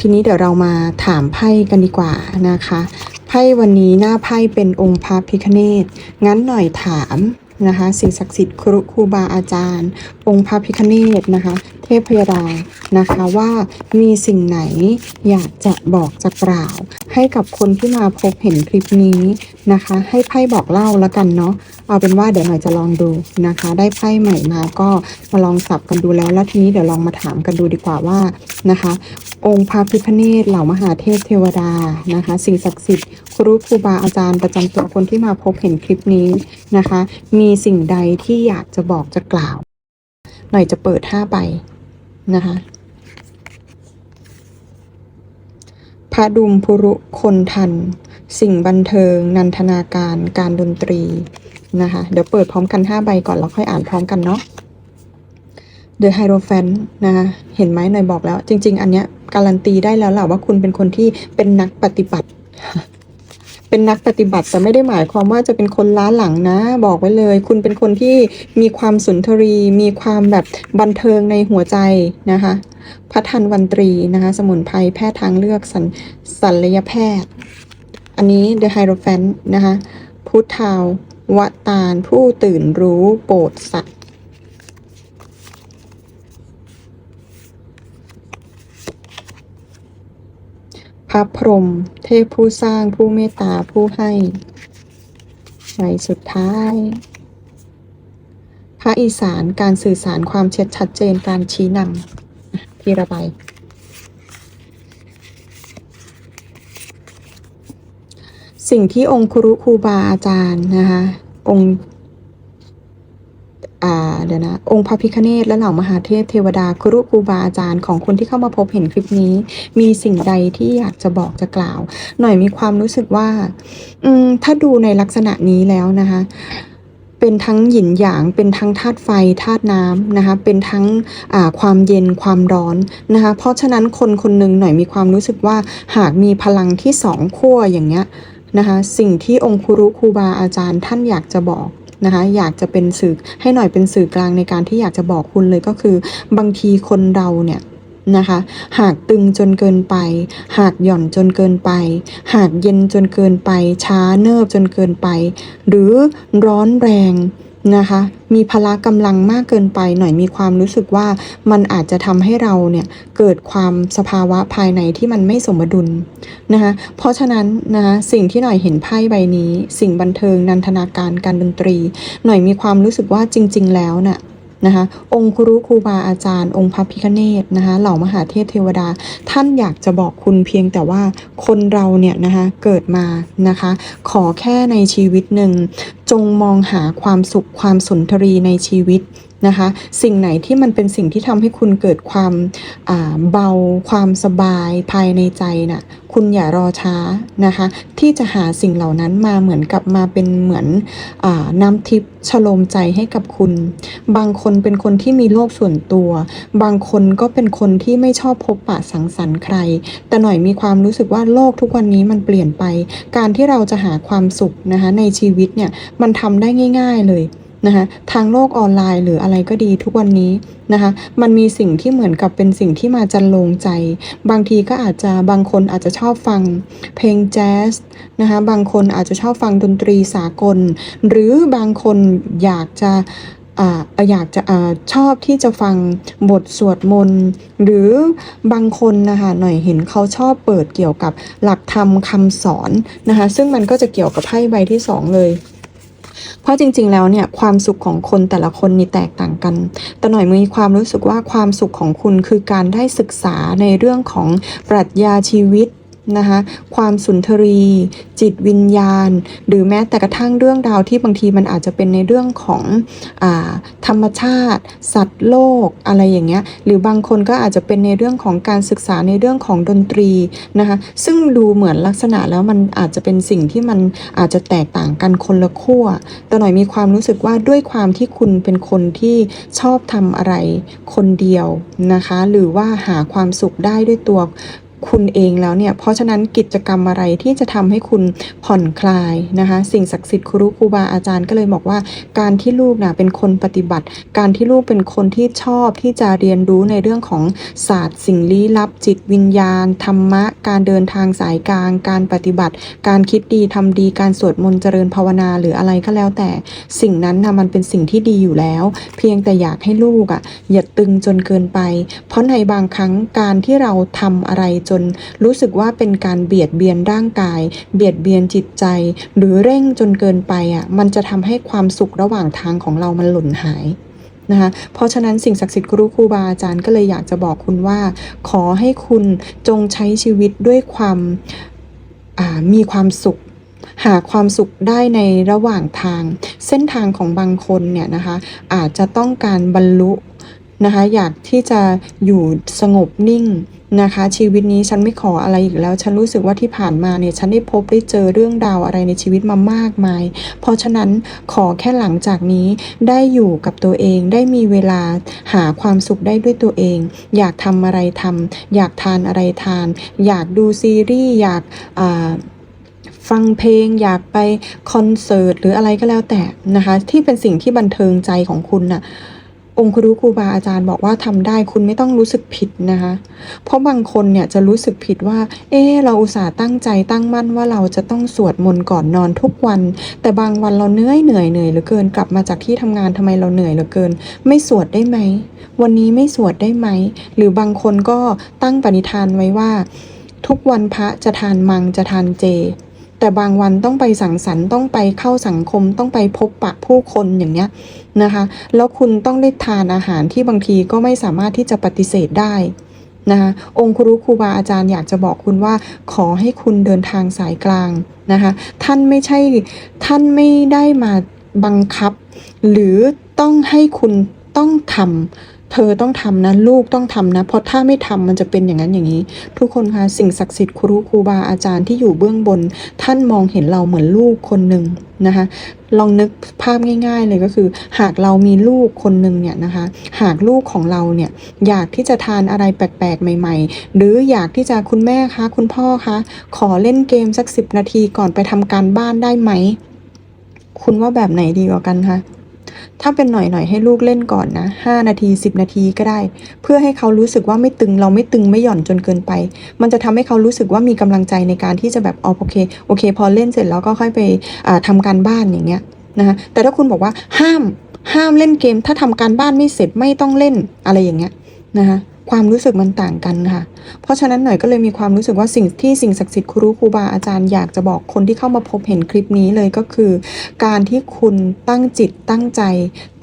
ทีนี้เดี๋ยวเรามาถามไพ่กันดีกว่านะคะ ไพ่วันนี้หน้าไพ่เป็นองค์พระพิคเนตงั้นหน่อยถาม นะคะสิ่งศักดิ์สิทธิ์ครูครูบาอาจารย์ องค์พระพิคเนตนะคะ เทพยดานะคะว่ามีสิ่งไหนอยากจะบอกจะกล่าว ให้กับคนที่มาพบเห็นคลิปนี้นะคะ ให้ไพ่บอกเล่าแล้วกันเนาะเอาเป็นว่าเดี๋ยวหน่อยจะลองดูนะคะ ได้ไพ่ใหม่มาก็มาลองสับกันดูแล้วแล้วทีนี้เดี๋ยวลองมาถามกันดูดีกว่าว่านะคะ องค์พระพิฆเนศเหล่ามหาเทพเทวดานะคะ สิ่งศักดิ์สิทธิ์ ครูครูบาอาจารย์ประจำตัวคนที่มาพบเห็นคลิปนี้นะคะ มีสิ่งใดที่อยากจะบอกจะกล่าว หน่อยจะเปิดห้าใบนะคะพระดุมพุรุคนทัน สิ่งบันเทิง นันทนาการการดนตรีนะคะเดี๋ยวเปิดพร้อมกัน5ใบก่อนแล้วค่อยอ่านพร้อมกันเนาะ The Hierophant นะคะเห็นไหมหน่อยบอกแล้ว จริง ๆ อันเนี้ยการันตีได้แล้วแหละว่าคุณเป็นคนที่เป็นนักปฏิบัติ เป็นนักปฏิบัติแต่ไม่ได้หมายความว่าจะเป็นคนล้าหลังนะ บอกไว้เลย คุณเป็นคนที่มีความสุนทรี มีความแบบบันเทิงในหัวใจนะคะพัฒนวันตรีนะคะ สมุนไพรแพทย์ทางเลือกสัญศัลยแพทย์ อันนี้ The Hierophant นะคะพุทธาวตารผู้ตื่นรู้โปรดสัตว ระพรหมเทพผู้สร้างผู้เมตตาผู้ให้ใบสุดท้าย พระอีสานการสื่อสารความเช็ดชัดเจนการชี้นำพี่ระบายสิ่งที่องค์ครูครูบาอาจารย์นะคะองค์ เดี๋ยวนะ องค์พระพิคเนตและเหล่ามหาเทพเทวดาครุครูบาอาจารย์ของคนที่เข้ามาพบเห็นคลิปนี้ มีสิ่งใดที่อยากจะบอกจะกล่าว หน่อยมีความรู้สึกว่า อืมถ้าดูในลักษณะนี้แล้วนะคะเป็นทั้งหยินหยาง เป็นทั้งธาตุไฟธาตุน้ำนะคะ เป็นทั้งความเย็นความร้อนนะคะ เพราะฉะนั้นคนคนหนึ่งหน่อยมีความรู้สึกว่า หากมีพลังที่สองขั้วอย่างเงี้ยนะคะ สิ่งที่องค์ครูครูบาอาจารย์ท่านอยากจะบอก นะคะ อยากจะเป็นสื่อให้หน่อยเป็นสื่อกลางในการที่อยากจะบอกคุณเลยก็คือ บางทีคนเราเนี่ยนะคะ หากตึงจนเกินไป หากหย่อนจนเกินไป หากเย็นจนเกินไป ช้าเนิบจนเกินไป หรือร้อนแรง นะคะ มีพละกำลังมากเกินไปหน่อยมีความรู้สึกว่ามันอาจจะทำให้เราเนี่ยเกิดความสภาวะภายในที่มันไม่สมดุลนะคะเพราะฉะนั้นนะคะสิ่งที่หน่อยเห็นไพ่ใบนี้ สิ่งบันเทิงนันทนาการการดนตรี หน่อยมีความรู้สึกว่าจริง ๆ แล้วน่ะ นะคะองค์ครูครูบาอาจารย์ องค์พระพิฆเนศนะคะเหล่ามหาเทพเทวดา ท่านอยากจะบอกคุณเพียงแต่ว่าคนเราเนี่ยนะคะเกิดมานะคะ ขอแค่ในชีวิตหนึ่งจงมองหาความสุขความสุนทรีในชีวิต นะคะ สิ่งไหนที่มันเป็นสิ่งที่ทำให้คุณเกิดความเบาความสบายภายในใจน่ะคุณอย่ารอช้านะคะ ที่จะหาสิ่งเหล่านั้นมาเหมือนกับมาเป็นเหมือนอน้ำทิพย์ชโลมใจให้กับคุณ บางคนเป็นคนที่มีโลกส่วนตัว บางคนก็เป็นคนที่ไม่ชอบพบปะสังสรรค์ใคร แต่หน่อยมีความรู้สึกว่าโลกทุกวันนี้มันเปลี่ยนไป การที่เราจะหาความสุขนะคะในชีวิตเนี่ยมันทำได้ง่าย ๆเลย นะคะทางโลกออนไลน์หรืออะไรก็ดีทุกวันนี้นะคะมันมีสิ่งที่เหมือนกับเป็นสิ่งที่มาจันลงใจ บางทีก็อาจจะบางคนอาจจะชอบฟังเพลงแจ๊สนะคะบางคนอาจจะชอบฟังดนตรีสากล หรือบางคนอยากจะออยากจะอชอบที่จะฟังบทสวดมนต์หรือบางคนนะคะหน่อยเห็นเขาชอบเปิดเกี่ยวกับหลักธรรมคำสอนนะคะซึ่งมันก็จะเกี่ยวกับไพ่ใบที่สองเลย เพราะจริง ๆ แล้วเนี่ยความสุขของคนแต่ละคนนี่แตกต่างกัน แต่หน่อยมีความรู้สึกว่าความสุขของคุณคือการได้ศึกษาในเรื่องของปรัชญาชีวิต นะคะความสุนทรี จิตวิญญาณ หรือแม้แต่กระทั่งเรื่องราวที่บางทีมันอาจจะเป็นในเรื่องของอธรรมชาติ สัตว์โลกอะไรอย่างเงี้ยหรือบางคนก็อาจจะเป็นในเรื่องของการศึกษาในเรื่องของดนตรีนะคะซึ่งดูเหมือนลักษณะแล้วมันอาจจะเป็นสิ่งที่มันอาจจะแตกต่างกันคนละขั้วแต่หน่อยมีความรู้สึกว่าด้วยความที่คุณเป็นคนที่ชอบทำอะไรคนเดียวนะคะหรือว่าหาความสุขได้ด้วยตัว คุณเองแล้วเนี่ย เพราะฉะนั้นกิจกรรมอะไรที่จะทำให้คุณผ่อนคลายนะคะ สิ่งศักดิ์สิทธิ์ครูครูบาอาจารย์ก็เลยบอกว่า การที่ลูกนะเป็นคนปฏิบัติ การที่ลูกเป็นคนที่ชอบที่จะเรียนรู้ในเรื่องของศาสตร์สิ่งลี้ลับ จิตวิญญาณ ธรรมะ การเดินทางสายกลาง การปฏิบัติ การคิดดีทำดีการสวดมนต์เจริญภาวนาหรืออะไรก็แล้วแต่ สิ่งนั้นนะมันเป็นสิ่งที่ดีอยู่แล้ว เพียงแต่อยากให้ลูกอะอย่าตึงจนเกินไป เพราะในบางครั้งการที่เราทำอะไรจนรู้สึกว่าเป็นการเบียดเบียนร่างกาย เบียดเบียนจิตใจ หรือเร่งจนเกินไปอะมันจะทำให้ความสุขระหว่างทางของเรามันหล่นหายนะคะเพราะฉะนั้นสิ่งศักดิ์สิทธิ์ครูครูบาอาจารย์ก็เลยอยากจะบอกคุณว่า ขอให้คุณจงใช้ชีวิตด้วยความามีความสุข หาความสุขได้ในระหว่างทาง เส้นทางของบางคนเนี่ยนะคะอาจจะต้องการบรรลุนะคะอยากที่จะอยู่สงบนิ่ง นะคะ ชีวิตนี้ฉันไม่ขออะไรอีกแล้ว ฉันรู้สึกว่าที่ผ่านมาเนี่ย ฉันได้พบได้เจอเรื่องราวอะไรในชีวิตมามากมาย เพราะฉะนั้นขอแค่หลังจากนี้ได้อยู่กับตัวเองได้มีเวลาหาความสุขได้ด้วยตัวเอง อยากทำอะไรทำอยากทานอะไรทาน อยากดูซีรีส์อยากฟังเพลงอยากไปคอนเสิร์ตหรืออะไรก็แล้วแต่นะคะ ที่เป็นสิ่งที่บันเทิงใจของคุณน่ะ องค์ครูครูบาอาจารย์บอกว่าทำได้คุณไม่ต้องรู้สึกผิดนะคะ เพราะบางคนเนี่ยจะรู้สึกผิดว่า เออเราอุตส่าห์ตั้งใจตั้งมั่นว่าเราจะต้องสวดมนต์ก่อนนอนทุกวัน แต่บางวันเราเหนื่อยเหนื่อยเหนื่อยเหลือเกินกลับมาจากที่ทำงานทำไมเราเหนื่อยเหลือเกิน ไม่สวดได้ไหม วันนี้ไม่สวดได้ไหม หรือบางคนก็ตั้งปณิธานไว้ว่า ทุกวันพระจะทานมังจะทานเจ แต่บางวันต้องไปสังสรรค์ต้องไปเข้าสังคมต้องไปพบปะผู้คนอย่างเนี้ยนะคะ แล้วคุณต้องได้ทานอาหารที่บางทีก็ไม่สามารถที่จะปฏิเสธได้นะคะองค์ครูครูบาอาจารย์อยากจะบอกคุณว่า ขอให้คุณเดินทางสายกลางนะคะท่านไม่ใช่ท่านไม่ได้มาบังคับ หรือต้องให้คุณต้องทำ เธอต้องทำนะลูกต้องทำนะ เพราะถ้าไม่ทำมันจะเป็นอย่างนั้นอย่างนี้ ทุกคนคะสิ่งศักดิ์สิทธิ์ครูครูบาอาจารย์ที่อยู่เบื้องบน ท่านมองเห็นเราเหมือนลูกคนหนึ่งนะคะ ลองนึกภาพง่าย ๆ เลยก็คือ หากเรามีลูกคนหนึ่งเนี่ยนะคะ หากลูกของเราเนี่ยอยากที่จะทานอะไรแปลกๆ ใหม่ ๆ หรืออยากที่จะคุณแม่คะ คุณพ่อคะขอเล่นเกมสักสิบนาทีก่อนไปทำการบ้านได้ไหม คุณว่าแบบไหนดีกว่ากันคะ ถ้าเป็นหน่อยหน่อยๆให้ลูกเล่นก่อนนะห้านาทีสิบนาทีก็ได้ เพื่อให้เขารู้สึกว่าไม่ตึงเราไม่ตึงไม่หย่อนจนเกินไป มันจะทำให้เขารู้สึกว่ามีกำลังใจในการที่จะแบบอ๋อโอเคโอเค พอเล่นเสร็จแล้วก็ค่อยไปทำทำการบ้านอย่างเงี้ยนะคะแต่ถ้าคุณบอกว่าห้ามห้ามเล่นเกม ถ้าทำการบ้านไม่เสร็จไม่ต้องเล่นอะไรอย่างเงี้ยนะคะ ความรู้สึกมันต่างกันค่ะ เพราะฉะนั้นหน่อยก็เลยมีความรู้สึกว่าสิ่งที่สิ่งศักดิ์สิทธิ์ครูครูบาอาจารย์อยากจะบอกคนที่เข้ามาพบเห็นคลิปนี้เลยก็คือ การที่คุณตั้งจิตตั้งใจ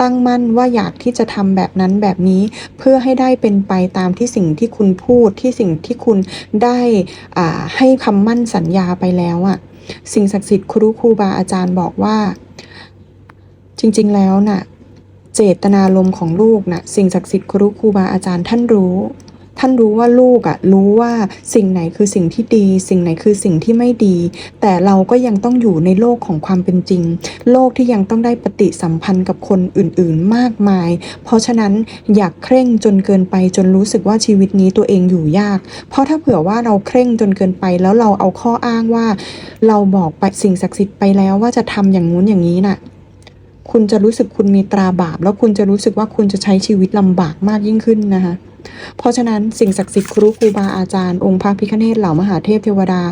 ตั้งมั่นว่าอยากที่จะทำแบบนั้นแบบนี้ เพื่อให้ได้เป็นไปตามที่สิ่งที่คุณพูดที่สิ่งที่คุณได้อ่าให้คำมั่นสัญญาไปแล้วอะ่ะสิ่งศักดิ์สิทธิ์ครูครูบาอาจารย์บอกว่า จริง ๆ แล้วน่ะ เจตนารมณ์ของลูกน่ะสิ่งศักดิ์สิทธิ์ครูครูบาอาจารย์ท่านรู้ท่านรู้ว่าลูกอะรู้ว่าสิ่งไหนคือสิ่งที่ดี สิ่งไหนคือสิ่งที่ไม่ดี แต่เราก็ยังต้องอยู่ในโลกของความเป็นจริง โลกที่ยังต้องได้ปฏิสัมพันธ์กับคนอื่นๆมากมาย เพราะฉะนั้นอยากเคร่งจนเกินไปจนรู้สึกว่าชีวิตนี้ตัวเองอยู่ยาก เพราะถ้าเผื่อว่าเราเคร่งจนเกินไป แล้วเราเอาข้ออ้างว่า เราบอกไปสิ่งศักดิ์สิทธิ์ไปแล้วว่าจะทำอย่างงู้นอย่างนี้น่ะ คุณจะรู้สึกคุณมีตราบาปแล้วคุณจะรู้สึกว่าคุณจะใช้ชีวิตลำบากมากยิ่งขึ้นนะคะ เพราะฉะนั้นสิ่งศักดิ์สิทธิ์ครูครูบาอาจารย์องค์พระพิฆเนศเหล่ามหาเทพเทวดา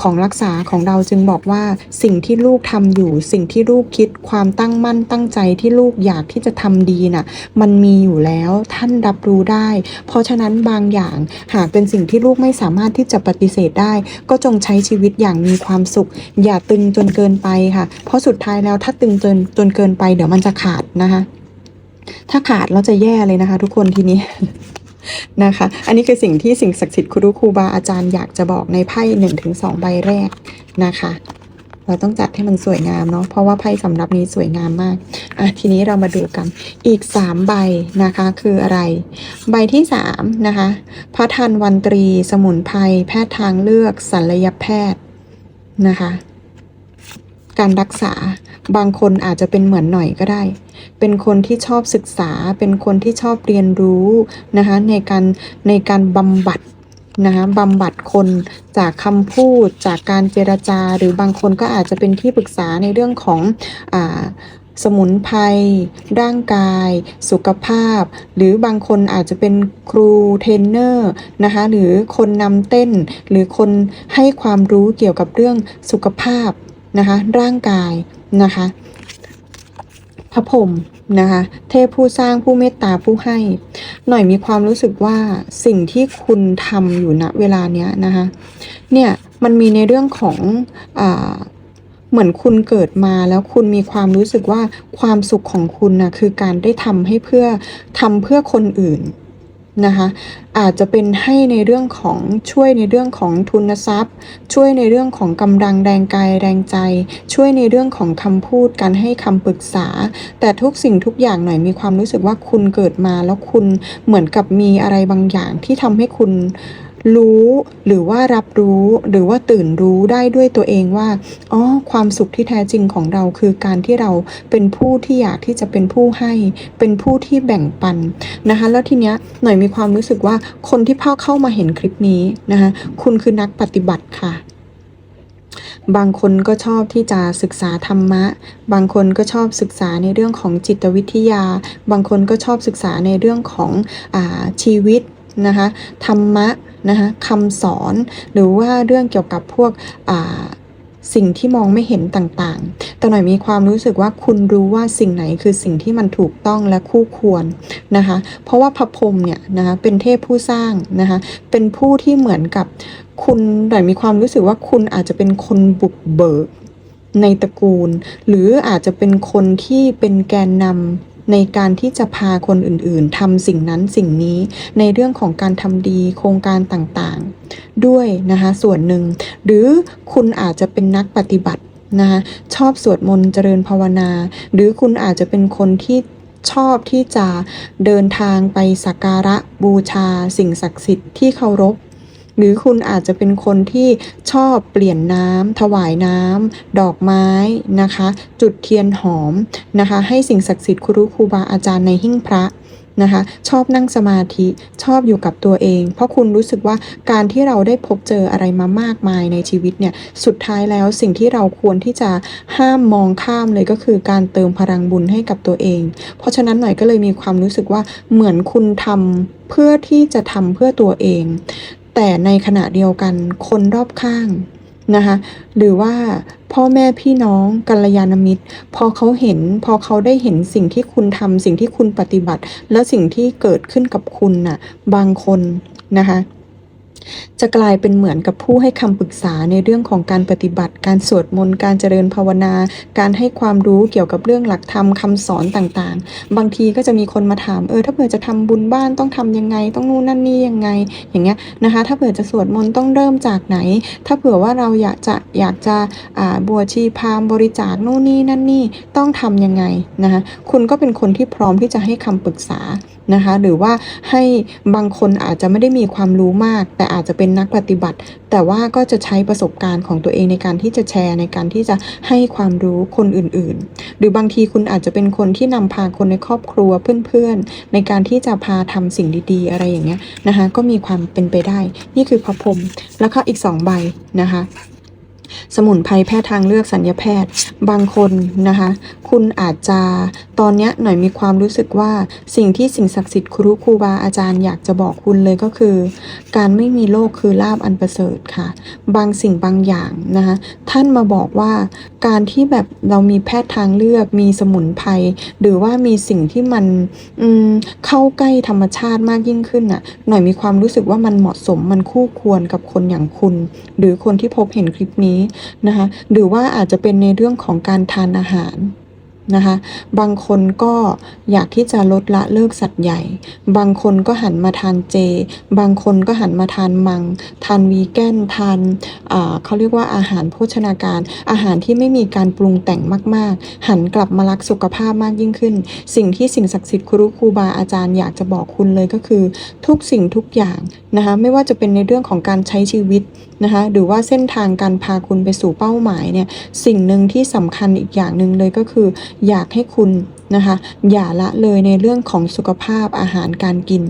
ของรักษาของเราจึงบอกว่าสิ่งที่ลูกทำอยู่ สิ่งที่ลูกคิดความตั้งมั่นตั้งใจที่ลูกอยากที่จะทำดีน่ะ มันมีอยู่แล้วท่านรับรู้ได้ เพราะฉะนั้นบางอย่างหากเป็นสิ่งที่ลูกไม่สามารถที่จะปฏิเสธได้ ก็จงใช้ชีวิตอย่างมีความสุข อย่าตึงจนเกินไปค่ะ เพราะสุดท้ายแล้วถ้าตึงจนจนเกินไป เดี๋ยวมันจะขาดนะคะ ถ้าขาดเราจะแย่เลยนะคะ ทุกคนทีนี้ นะคะ อันนี้คือสิ่งที่สิ่งศักดิ์สิทธิ์ครูครูบาอาจารย์อยากจะบอกในไพ่หนึ่งถึงสองใบแรกนะคะ เราต้องจัดให้มันสวยงามเนาะเพราะว่าไพ่สำรับนี้สวยงามมากอะทีนี้เรามาดูกันอีกสามใบนะคะคืออะไร ใบที่สามนะคะพระทันวันตรี สมุนไพรแพทย์ทางเลือกศัลยแพทย์นะคะ การรักษา บางคนอาจจะเป็นเหมือนหน่อยก็ได้ เป็นคนที่ชอบศึกษา เป็นคนที่ชอบเรียนรู้นะคะในการในการบำบัดนะคะบำบัดคนจากคำพูดจากการเจรจา หรือบางคนก็อาจจะเป็นที่ปรึกษาในเรื่องของอสมุนไพรร่างกาย สุขภาพ หรือบางคนอาจจะเป็นครูเทรนเนอร์นะคะหรือคนนำเต้น หรือคนให้ความรู้เกี่ยวกับเรื่องสุขภาพ นะคะ ร่างกายนะคะพระพรมนะคะ เทพผู้สร้างผู้เมตตาผู้ให้ หน่อยมีความรู้สึกว่าสิ่งที่คุณทำอยู่ณเวลาเนี้ยนะคะ เนี่ยมันมีในเรื่องของอาเหมือนคุณเกิดมาแล้วคุณมีความรู้สึกว่าความสุขของคุณนะคือการได้ทำให้เพื่อทำเพื่อคนอื่น นะคะ อาจจะเป็นให้ในเรื่องของช่วยในเรื่องของทุนทรัพย์ ช่วยในเรื่องของกำลังแรงกายแรงใจ ช่วยในเรื่องของคำพูดการให้คำปรึกษา แต่ทุกสิ่งทุกอย่างหน่อยมีความรู้สึกว่าคุณเกิดมาแล้วคุณเหมือนกับมีอะไรบางอย่างที่ทำให้คุณ รู้หรือว่ารับรู้หรือว่าตื่นรู้ได้ด้วยตัวเองว่าอ๋อความสุขที่แท้จริงของเราคือการที่เราเป็นผู้ที่อยากที่จะเป็นผู้ให้ เป็นผู้ที่แบ่งปันนะคะ แล้วทีเนี้ยหน่อยมีความรู้สึกว่าคนที่พ่อเข้ามาเห็นคลิปนี้นะคะคุณคือนักปฏิบัติค่ะบางคนก็ชอบที่จะศึกษาธรรมะ บางคนก็ชอบศึกษาในเรื่องของจิตวิทยา บางคนก็ชอบศึกษาในเรื่องของอาชีวิตนะคะ ธรรมะ นะคะคำสอนหรือว่าเรื่องเกี่ยวกับพวกสิ่งที่มองไม่เห็นต่างๆ แต่หน่อยมีความรู้สึกว่าคุณรู้ว่าสิ่งไหนคือสิ่งที่มันถูกต้องและคู่ควรนะคะ เพราะว่าพระพรหมเนี่ยนะคะเป็นเทพผู้สร้างนะคะ เป็นผู้ที่เหมือนกับคุณหน่อยมีความรู้สึกว่าคุณอาจจะเป็นคนบุกเบิกในตระกูล หรืออาจจะเป็นคนที่เป็นแกนนำ ในการที่จะพาคนอื่นๆทำสิ่งนั้นสิ่งนี้ในเรื่องของการทำดีโครงการต่างๆ ด้วยนะคะส่วนหนึ่ง หรือคุณอาจจะเป็นนักปฏิบัตินะคะชอบสวดมนต์เจริญภาวนา หรือคุณอาจจะเป็นคนที่ชอบที่จะเดินทางไปสักการะบูชาสิ่งศักดิ์สิทธิ์ที่เคารพ หรือคุณอาจจะเป็นคนที่ชอบเปลี่ยนน้ำถวายน้ำดอกไม้นะคะ จุดเทียนหอมนะคะ ให้สิ่งศักดิ์สิทธิ์ครูครูบาอาจารย์ในหิ้งพระนะคะชอบนั่งสมาธิชอบอยู่กับตัวเอง เพราะคุณรู้สึกว่าการที่เราได้พบเจออะไรมามากมายในชีวิตเนี่ยสุดท้ายแล้วสิ่งที่เราควรที่จะห้ามมองข้ามเลยก็คือการเติมพลังบุญให้กับตัวเอง เพราะฉะนั้นหน่อยก็เลยมีความรู้สึกว่าเหมือนคุณทำเพื่อที่จะทำเพื่อตัวเอง แต่ในขณะเดียวกันคนรอบข้างนะคะหรือว่าพ่อแม่พี่น้องกัลยาณมิตร พอเขาเห็น พอเขาได้เห็นสิ่งที่คุณทำสิ่งที่คุณปฏิบัติ แล้วสิ่งที่เกิดขึ้นกับคุณน่ะบางคนนะคะ จะกลายเป็นเหมือนกับผู้ให้คำปรึกษาในเรื่องของการปฏิบัติ การสวดมนต์ การเจริญภาวนา การให้ความรู้เกี่ยวกับเรื่องหลักธรรมคำสอนต่างๆ บางทีก็จะมีคนมาถามเออถ้าเผื่อจะทำบุญบ้านต้องทำยังไง ต้องนู่นนั่นนี่ยังไง อย่างเงี้ยนะคะ ถ้าเผื่อจะสวดมนต์ต้องเริ่มจากไหน ถ้าเผื่อว่าเราอยากจะอยากจะบวชชีพามบริจาคนู่นนี่นั่นนี่ต้องทำยังไงนะคะคุณก็เป็นคนที่พร้อมที่จะให้คำปรึกษา นะคะ หรือว่าให้บางคนอาจจะไม่ได้มีความรู้มาก แต่อาจจะเป็นนักปฏิบัติ แต่ว่าก็จะใช้ประสบการณ์ของตัวเองในการที่จะแชร์ในการที่จะให้ความรู้คนอื่นๆ หรือบางทีคุณอาจจะเป็นคนที่นำพาคนในครอบครัวเพื่อนๆ ในการที่จะพาทำสิ่งดีๆ อะไรอย่างเงี้ยนะคะ ก็มีความเป็นไปได้ นี่คือพระพรมแล้วก็อีกสองใบนะคะสมุนไพรแพทย์ทางเลือกสัญญาแพทย์ บางคนนะคะ คุณอาจจะ ตอนนี้หน่อยมีความรู้สึกว่าสิ่งที่สิ่งศักดิ์สิทธิ์ครูครูบาอาจารย์อยากจะบอกคุณเลยก็คือ การไม่มีโรคคือลาบอันประเสริฐค่ะ บางสิ่งบางอย่างนะคะท่านมาบอกว่าการที่แบบเรามีแพทย์ทางเลือกมีสมุนไพรหรือว่ามีสิ่งที่มันอืมเข้าใกล้ธรรมชาติมากยิ่งขึ้นน่ะหน่อยมีความรู้สึกว่ามันเหมาะสมมันคู่ควรกับคนอย่างคุณ หรือคนที่พบเห็นคลิปนี้นะคะหรือว่าอาจจะเป็นในเรื่องของการทานอาหาร นะคะ บางคนก็อยากที่จะลดละเลิกสัตว์ใหญ่ บางคนก็หันมาทานเจ บางคนก็หันมาทานมัง ทานวีแกน ทานเขาเรียกว่าอาหารโภชนาการ อาหารที่ไม่มีการปรุงแต่งมาก ๆ หันกลับมารักสุขภาพมากยิ่งขึ้น สิ่งที่สิ่งศักดิ์สิทธิ์ครูครูบาอาจารย์อยากจะบอกคุณเลยก็คือ ทุกสิ่งทุกอย่างนะคะ ไม่ว่าจะเป็นในเรื่องของการใช้ชีวิต นะคะหรือว่าเส้นทางการพาคุณไปสู่เป้าหมายเนี่ยสิ่งหนึ่งที่สำคัญอีกอย่างหนึ่งเลยก็คือ อยากให้คุณนะคะอย่าละเลยในเรื่องของสุขภาพอาหารการกิน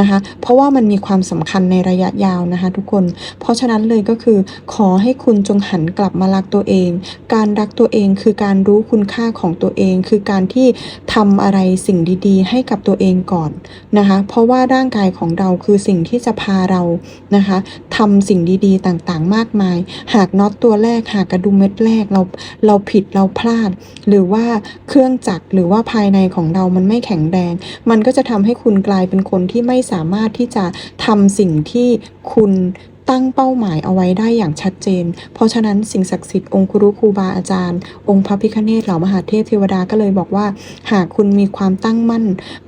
นะคะเพราะว่ามันมีความสำคัญในระยะยาวนะคะทุกคน เพราะฉะนั้นเลยก็คือ ขอให้คุณจงหันกลับมารักตัวเอง การรักตัวเองคือการรู้คุณค่าของตัวเอง คือการที่ทำอะไรสิ่งดีๆ ให้กับตัวเองก่อนนะคะเพราะว่าร่างกายของเราคือสิ่งที่จะพาเรานะคะทำสิ่งดีๆ ต่างๆ มากมาย หากน็อตตัวแรกหากกระดุมเม็ดแรกเราเราผิดเราพลาด หรือว่าเครื่องจักรหรือว่าภายในของเรามันไม่แข็งแรง มันก็จะทำให้คุณกลายเป็นคนที่ไม่สามารถที่จะทำสิ่งที่คุณ ตั้งเป้าหมายเอาไว้ได้อย่างชัดเจน เพราะฉะนั้นสิ่งศักดิ์สิทธิ์องค์ครูครูบาอาจารย์ องค์พระพิฆเนศเหล่ามหาเทพเทวดาก็เลยบอกว่า หากคุณมีความตั้งมั่น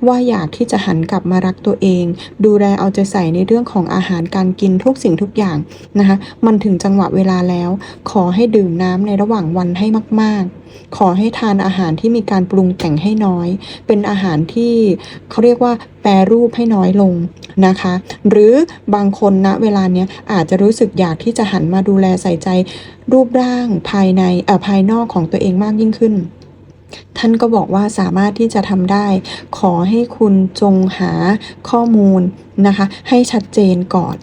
ว่าอยากที่จะหันกลับมารักตัวเอง ดูแลเอาใจใส่ในเรื่องของอาหารการกินทุกสิ่งทุกอย่างนะคะมันถึงจังหวะเวลาแล้ว ขอให้ดื่มน้ำในระหว่างวันให้มาก ๆ ขอให้ทานอาหารที่มีการปรุงแต่งให้น้อย เป็นอาหารที่เขาเรียกว่า แปรรูปให้น้อยลงนะคะ หรือบางคนณเวลาเนี้ยอาจจะรู้สึกอยากที่จะหันมาดูแลใส่ใจรูปร่างภายในเอ่อภายนอกของตัวเองมากยิ่งขึ้น ท่านก็บอกว่าสามารถที่จะทำได้ ขอให้คุณจงหาข้อมูลนะคะ ให้ชัดเจนก่อน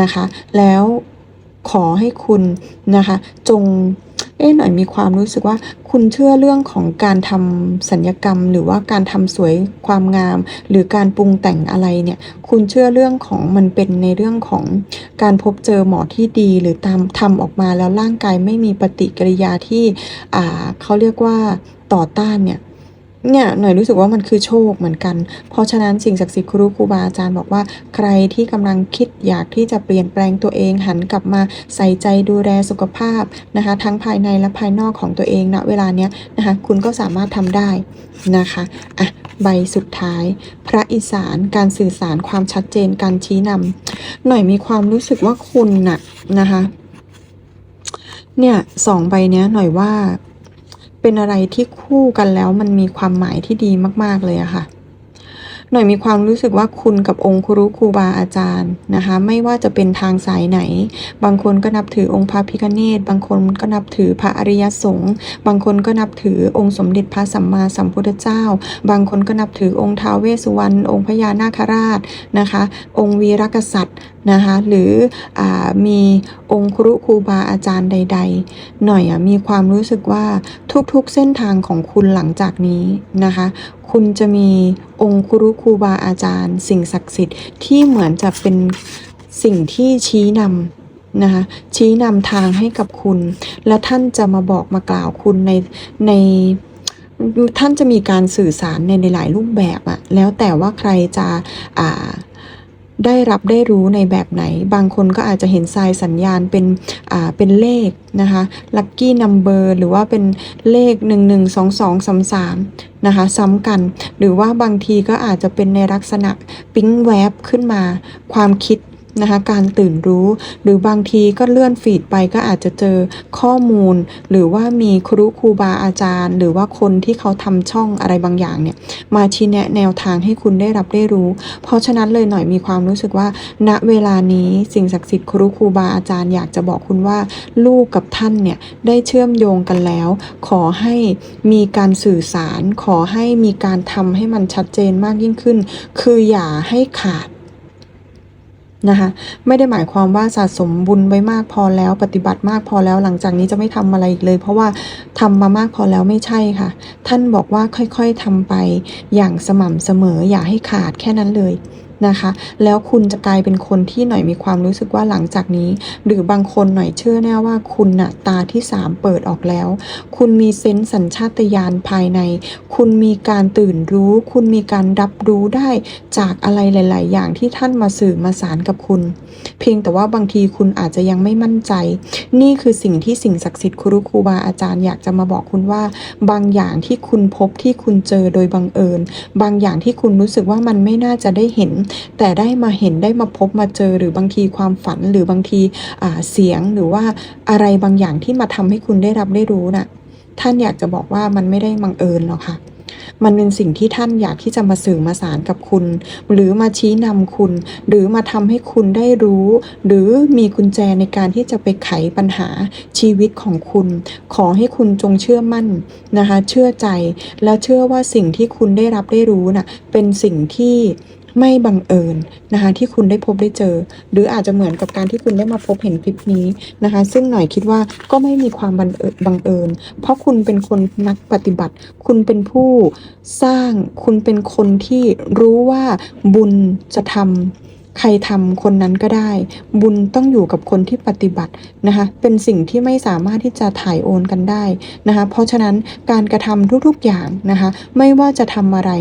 นะคะ แล้วขอให้คุณนะคะ จง เอ๊หน่อยมีความรู้สึกว่าคุณเชื่อเรื่องของการทำสัญญกรรม หรือว่าการทำสวยความงาม หรือการปรุงแต่งอะไรเนี่ย คุณเชื่อเรื่องของมันเป็นในเรื่องของการพบเจอหมอที่ดี หรือตามทำออกมาแล้วร่างกายไม่มีปฏิกิริยาที่อ่าเขาเรียกว่าต่อต้านเนี่ย เนี่ยหน่อยรู้สึกว่ามันคือโชคเหมือนกัน เพราะฉะนั้นสิ่งศักดิ์สิทธิ์ครูครูบาอาจารย์บอกว่า ใครที่กำลังคิดอยากที่จะเปลี่ยนแปลงตัวเองหันกลับมาใส่ใจดูแลสุขภาพนะคะ ทั้งภายในและภายนอกของตัวเองณเวลาเนี้ยนะคะคุณก็สามารถทำได้นะคะอะใบสุดท้าย พระอิสานการสื่อสารความชัดเจนการชี้นำหน่อยมีความรู้สึกว่าคุณน่ะนะคะเนี่ยสองใบเนี้ยหน่อยว่า เป็นอะไรที่คู่กันแล้วมันมีความหมายที่ดีมาก ๆ เลยอะค่ะ หน่อยมีความรู้สึกว่าคุณกับองค์ครูครูบาอาจารย์นะคะ ไม่ว่าจะเป็นทางสายไหน บางคนก็นับถือองค์พระพิฆเนศบางคนก็นับถือพระอริยสงฆ์บางคนก็นับถือองค์สมเด็จพระสัมมาสัมพุทธเจ้า บางคนก็นับถือองค์ท้าวเวสสุวรรณองค์พญานาคราชนะคะ องค์วีรกษัตริย์นะคะหรืออมีองค์ครูครูบาอาจารย์ใด ๆ หน่อยอมีความรู้สึกว่าทุกๆเส้นทางของคุณหลังจากนี้นะคะ คุณจะมีองค์ครูครูบาอาจารย์ สิ่งศักดิ์สิทธิ์ที่เหมือนจะเป็นสิ่งที่ชี้นำนะคะชี้นำทางให้กับคุณ และท่านจะมาบอกมากล่าวคุณในในท่านจะมีการสื่อสารในหลายรูปแบบอะแล้วแต่ว่าใครจะอ่า ได้รับได้รู้ในแบบไหน บางคนก็อาจจะเห็นทรายสัญญาณเป็นอ่าเป็นเลขนะคะลัคกี้นัมเบอร์หรือว่าเป็นเลข 1 1 2 2 3 3นะคะซ้ำกัน หรือว่าบางทีก็อาจจะเป็นในลักษณะปิ๊งแวบขึ้นมา ความคิด นะคะการตื่นรู้ หรือบางทีก็เลื่อนฟีดไปก็อาจจะเจอข้อมูล หรือว่ามีครูครูบาอาจารย์ หรือว่าคนที่เขาทำช่องอะไรบางอย่างเนี่ยมาชี้แนะแนวทางให้คุณได้รับได้รู้ เพราะฉะนั้นเลยหน่อยมีความรู้สึกว่า ณเวลานี้สิ่งศักดิ์สิทธิ์ครูครูบาอาจารย์อยากจะบอกคุณว่าลูกกับท่านเนี่ยได้เชื่อมโยงกันแล้ว ขอให้มีการสื่อสาร ขอให้มีการทำให้มันชัดเจนมากยิ่งขึ้น คืออย่าให้ขาด นะคะไม่ได้หมายความว่าสะสมบุญไว้มากพอแล้ว ปฏิบัติมากพอแล้วหลังจากนี้จะไม่ทำอะไรอีกเลย เพราะว่าทำมามากพอแล้วไม่ใช่ค่ะ ท่านบอกว่าค่อยๆทำไปอย่างสม่ำเสมออย่าให้ขาดแค่นั้นเลย นะคะ แล้วคุณจะกลายเป็นคนที่หน่อยมีความรู้สึกว่าหลังจากนี้ หรือบางคนหน่อยเชื่อแน่ว่าคุณน่ะตาที่สามเปิดออกแล้ว คุณมีเซนส์สัญชาตญาณภายใน คุณมีการตื่นรู้ คุณมีการรับรู้ได้จากอะไรหลาย ๆ อย่างที่ท่านมาสื่อมาสารกับคุณ เพียงแต่ว่าบางทีคุณอาจจะยังไม่มั่นใจ นี่คือสิ่งที่สิ่งศักดิ์สิทธิ์ครูครูบาอาจารย์อยากจะมาบอกคุณว่า บางอย่างที่คุณพบที่คุณเจอโดยบังเอิญ บางอย่างที่คุณรู้สึกว่ามันไม่น่าจะได้เห็นแต่ได้มาเห็นได้มาพบมาเจอหรือบางทีความฝันหรือบางทีเสียงหรือว่าอะไรบางอย่างที่มาทำให้คุณได้รับได้รู้น่ะท่านอยากจะบอกว่ามันไม่ได้บังเอิญหรอกค่ะมันเป็นสิ่งที่ท่านอยากที่จะมาสื่อมาสารกับคุณ หรือมาชี้นำคุณ หรือมาทำให้คุณได้รู้ หรือมีกุญแจในการที่จะไปไขปัญหาชีวิตของคุณ ขอให้คุณจงเชื่อมั่นนะคะ เชื่อใจ แล้วเชื่อว่าสิ่งที่คุณได้รับได้รู้น่ะเป็นสิ่งที่ ไม่บังเอิญนะคะที่คุณได้พบได้เจอ หรืออาจจะเหมือนกับการที่คุณได้มาพบเห็นคลิปนี้นะคะ ซึ่งหน่อยคิดว่าก็ไม่มีความบังเอิญบังเอิญเพราะคุณเป็นคนนักปฏิบัติ คุณเป็นผู้สร้างคุณเป็นคนที่รู้ว่าบุญจะทำ ใครทำคนนั้นก็ได้ บุญต้องอยู่กับคนที่ปฏิบัตินะคะเป็นสิ่งที่ไม่สามารถที่จะถ่ายโอนกันได้นะคะเพราะฉะนั้นการกระทำทุกๆอย่างนะคะไม่ว่าจะทำอะไร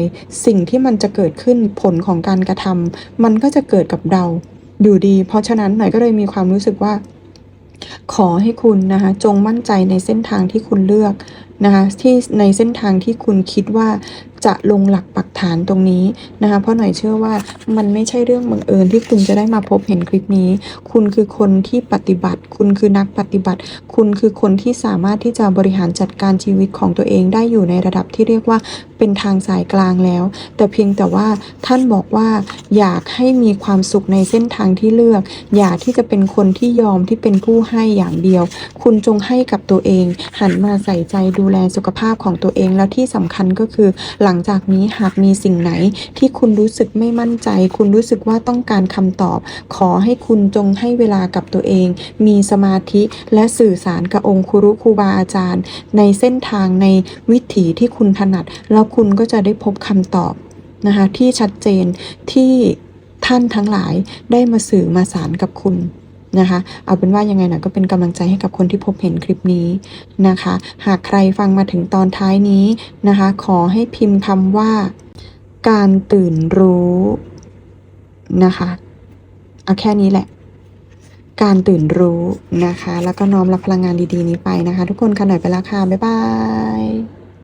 สิ่งที่มันจะเกิดขึ้นผลของการกระทำมันก็จะเกิดกับเราอยู่ดี เพราะฉะนั้นหน่อยก็เลยมีความรู้สึกว่า ขอให้คุณนะคะจงมั่นใจในเส้นทางที่คุณเลือกนะคะที่ในเส้นทางที่คุณคิดว่า จะลงหลักปักฐานตรงนี้นะคะเพราะหน่อยเชื่อว่ามันไม่ใช่เรื่องบังเอิญที่คุณจะได้มาพบเห็นคลิปนี้ คุณคือคนที่ปฏิบัติ คุณคือนักปฏิบัติ คุณคือคนที่สามารถที่จะบริหารจัดการชีวิตของตัวเองได้อยู่ในระดับที่เรียกว่าเป็นทางสายกลางแล้ว แต่เพียงแต่ว่าท่านบอกว่าอยากให้มีความสุขในเส้นทางที่เลือก อย่าที่จะเป็นคนที่ยอมที่เป็นผู้ให้อย่างเดียว คุณจงให้กับตัวเอง หันมาใส่ใจดูแลสุขภาพของตัวเองแล้วที่สำคัญก็คือหลัังจากนี้หากมีสิ่งไหนที่คุณรู้สึกไม่มั่นใจ คุณรู้สึกว่าต้องการคำตอบ ขอให้คุณจงให้เวลากับตัวเอง มีสมาธิและสื่อสารกับองค์ครูครูบาอาจารย์ ในเส้นทางในวิถีที่คุณถนัด แล้วคุณก็จะได้พบคำตอบนะคะที่ชัดเจนที่ท่านทั้งหลายได้มาสื่อมาสารกับคุณ นะคะ เอาเป็นว่ายังไงนะก็เป็นกำลังใจให้กับคนที่พบเห็นคลิปนี้นะคะ หากใครฟังมาถึงตอนท้ายนี้นะคะ ขอให้พิมพ์คำว่า การตื่นรู้นะคะ เอาแค่นี้แหละการตื่นรู้นะคะ แล้วก็น้อมรับพลังงานดี ๆ นี้ไปนะคะ ทุกคนค่ะหน่อยไปละค่ะ บ๊ายบาย